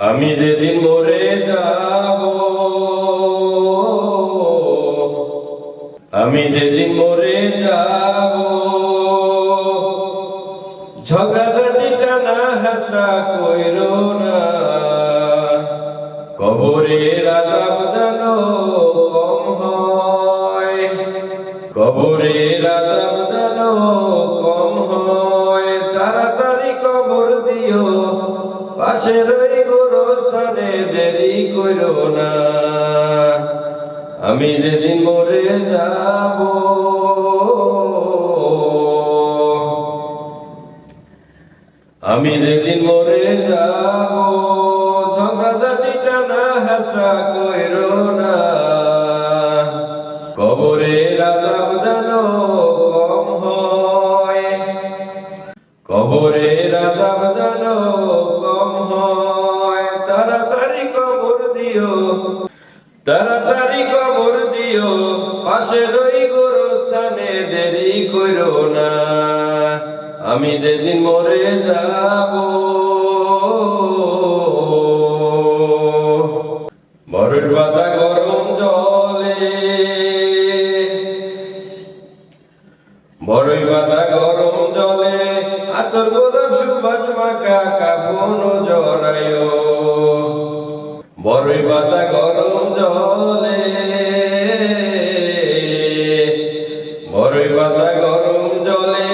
আমি যেদিন মরে যাব, আমি যেদিন মরে যাব ঝগড়াঝাটি টানা হাসরা কইরো না। কবরে রাজাব যেন কম হয়, কবরে রাজাব যেন কম হয়, তাড়াতাড়ি কবর দিও পাশের ওই গোরস্থানে দেরি কইরো না। আমি যেদিন মরে যাব। আমি যেদিন মরে যাব ঝগড়াঝাটি টানা হাসরা কইরো না। কবরে রাজাব যেন কম হয়। কবরে রাজাব যেন তাড়াতাড়ি কবর দিও পাশের ওই গোরস্থানে দেরি কইরো না। আমি যেদিন মরে যাব। মরুর পাতা গরম গরম আতর গোলাপ সুবাস মাখা কাপন পাতা গরম জলে। বড়ই পাতা গরম জলে।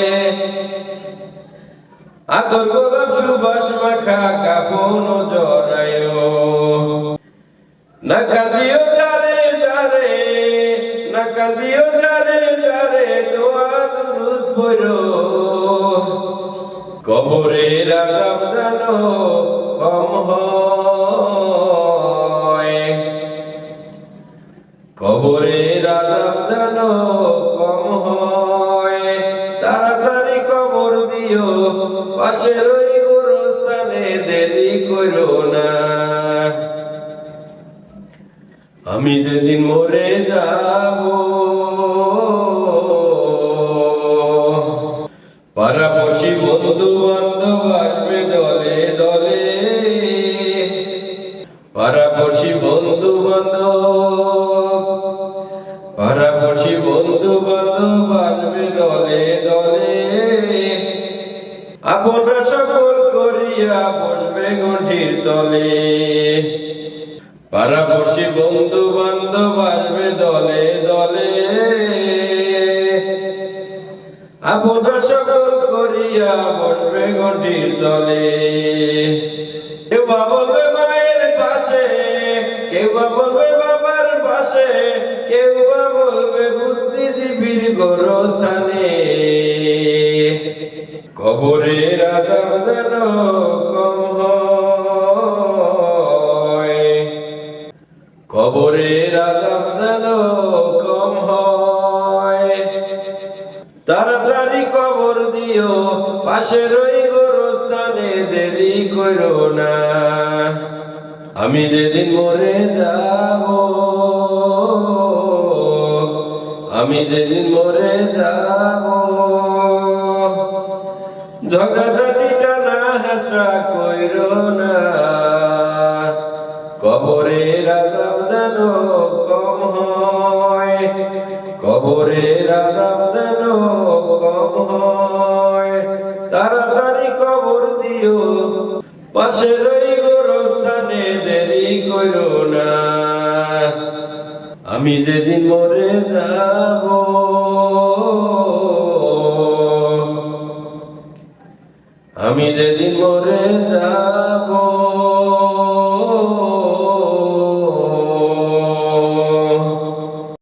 আতর গোলাপ সুবাস মাখা কাপন জড়ায় না কাঁদিও যারে যারে না কাঁদিও যারে যারে, দোয়া দুরুদ পড়ো। কবরে রাজাব জানো, কম হয়। কবরে রাজাব জানো কম হয় তাড়াতাড়ি কবর দিও পাশের ওই না। আমি যেদিন মরে যাব, পাড়াপড়শি বন্ধু বান্ধব আসবে দলে দলে। পাড়াপড়শি বন্ধু বান্ধব আপনা সকল করিয়া বসবে গণ্ঠির তলে। পাড়াপড়শি বন্ধু বান্ধব আসবে দলে দলে। আপনার সকল করিয়া বসবে গণ্ঠির তলে। কেউ বা বলবে মায়ের পাশে, কেউ বা বলবে বাবার পাশে, কেউ বা বলবে বুদ্ধিজীবীর গোরস্থানে। কবরে রাজা যেন কম হয়। কবরে রাজাব যেন কম হয়। তাড়াতাড়ি কবর দিও পাশের ওই গোরস্থানে, দেরি করো না। আমি যেদিন মরে যাব, আমি যেদিন মরে যাব ঝগড়াঝাটি টানা হাসরা কইরো না। কবরে রাজাব যেন কম হয়। কবরে রাজাব যেন কম হয়। তাড়াতাড়ি কবর দিও। পাশের ওই গোরস্থানে দেরি করো না। আমি যেদিন মরে যাব আমি যেদিন মরে যাব